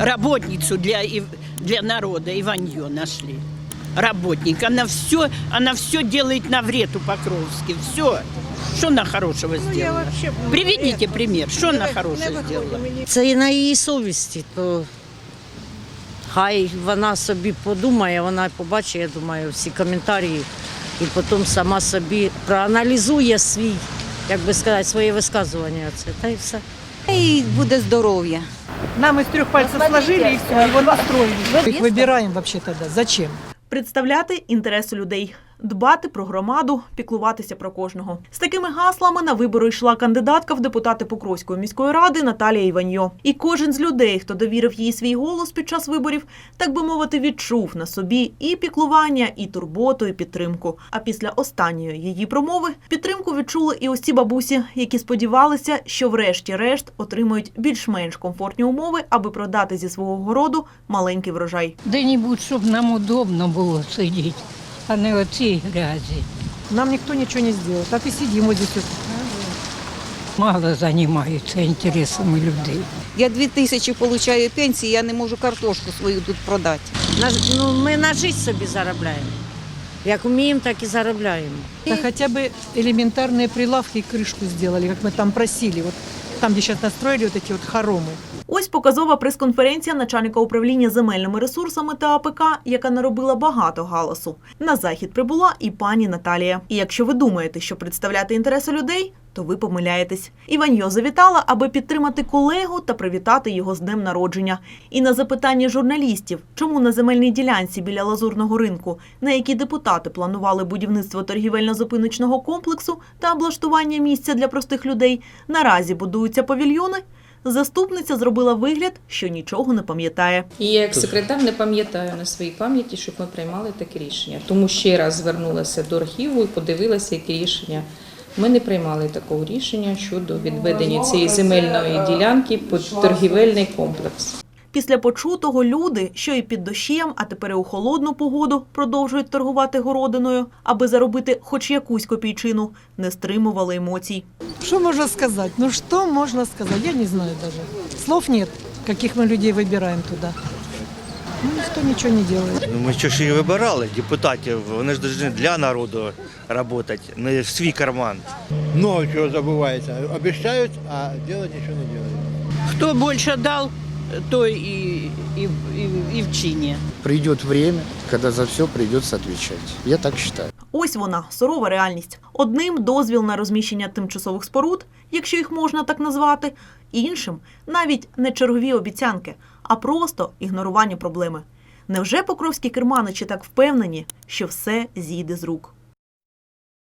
работницу для, Ив- для народа, Иванье нашли. Работник. Она все, она все делает на вред у Покровски. Все. Что она хорошего сделала? Приведите пример. Что она хорошего сделала? Це і на її совісті, то хай вона собі подумає, вона побачить, я думаю, всі коментарі, і потім сама собі проаналізує свій, як би сказати, своє висказування. Це та й все. И буде здоров'я. Нам из трех пальцев сложили и все, его настроили. Их выбираем вообще тогда. Зачем? представляти інтереси людей, дбати про громаду, піклуватися про кожного. З такими гаслами на вибори йшла кандидатка в депутати Покровської міської ради Наталія Іваньо. І кожен з людей, хто довірив їй свій голос під час виборів, так би мовити, відчув на собі і піклування, і турботу, і підтримку. А після останньої її промови підтримку відчули і ці бабусі, які сподівалися, що врешті-решт отримають більш-менш комфортні умови, аби продати зі свого городу маленький врожай. Де-небудь, щоб нам удобно було сидіти, а не оці грязі. Нам никто ничего не сделает. Так и сидим вот здесь. вот. Мало займаються інтересами людей. Я дві тисячі получаю пенсії, я не можу картошку свою тут продати. На, ну, ми на життя собі заробляємо. Як вміємо, так і заробляємо. Да хотя бы элементарные прилавки и крышку сделали, как мы там просили. Там, где сейчас настроили вот эти вот. Ось показова прес-конференція начальника управління земельними ресурсами та АПК, яка наробила багато галасу. На захід прибула і пані Наталія. І якщо ви думаєте, що представляти інтереси людей, то ви помиляєтесь. Іваньо завітала, аби підтримати колегу та привітати його з днем народження. І на запитання журналістів, чому на земельній ділянці біля лазурного ринку, на якій депутати планували будівництво торгівельно-зупиночного комплексу та облаштування місця для простих людей, наразі будуються павільйони. Заступниця зробила вигляд, що нічого не пам'ятає. І як секретар не пам'ятаю на своїй пам'яті, щоб ми приймали таке рішення. Тому ще раз звернулася до архіву і подивилася, які рішення. Ми не приймали такого рішення щодо відведення цієї земельної ділянки під торгівельний комплекс. Після почутого люди, що і під дощем, а тепер і у холодну погоду продовжують торгувати городиною, аби заробити хоч якусь копійчину, не стримували емоцій. Что можно сказать? Ну что можно сказать? Я не знаю даже. Слов нет, каких мы людей выбираем туда. Ну, никто ничего не делает. Ну, Ми що ж і вибирали депутатів, вони ж повинні для народу працювати, не в свій карман. Много чего забывается. Обещают, а делать ничего не делают. Кто больше дал, то и, и, и, и в чине. Придет время, когда за все придется отвечать. Я так считаю. Ось вона сурова реальність. Одним дозвіл на розміщення тимчасових споруд, якщо їх можна так назвати, іншим навіть не чергові обіцянки, а просто ігнорування проблеми. Невже покровські керманичі так впевнені, що все зійде з рук?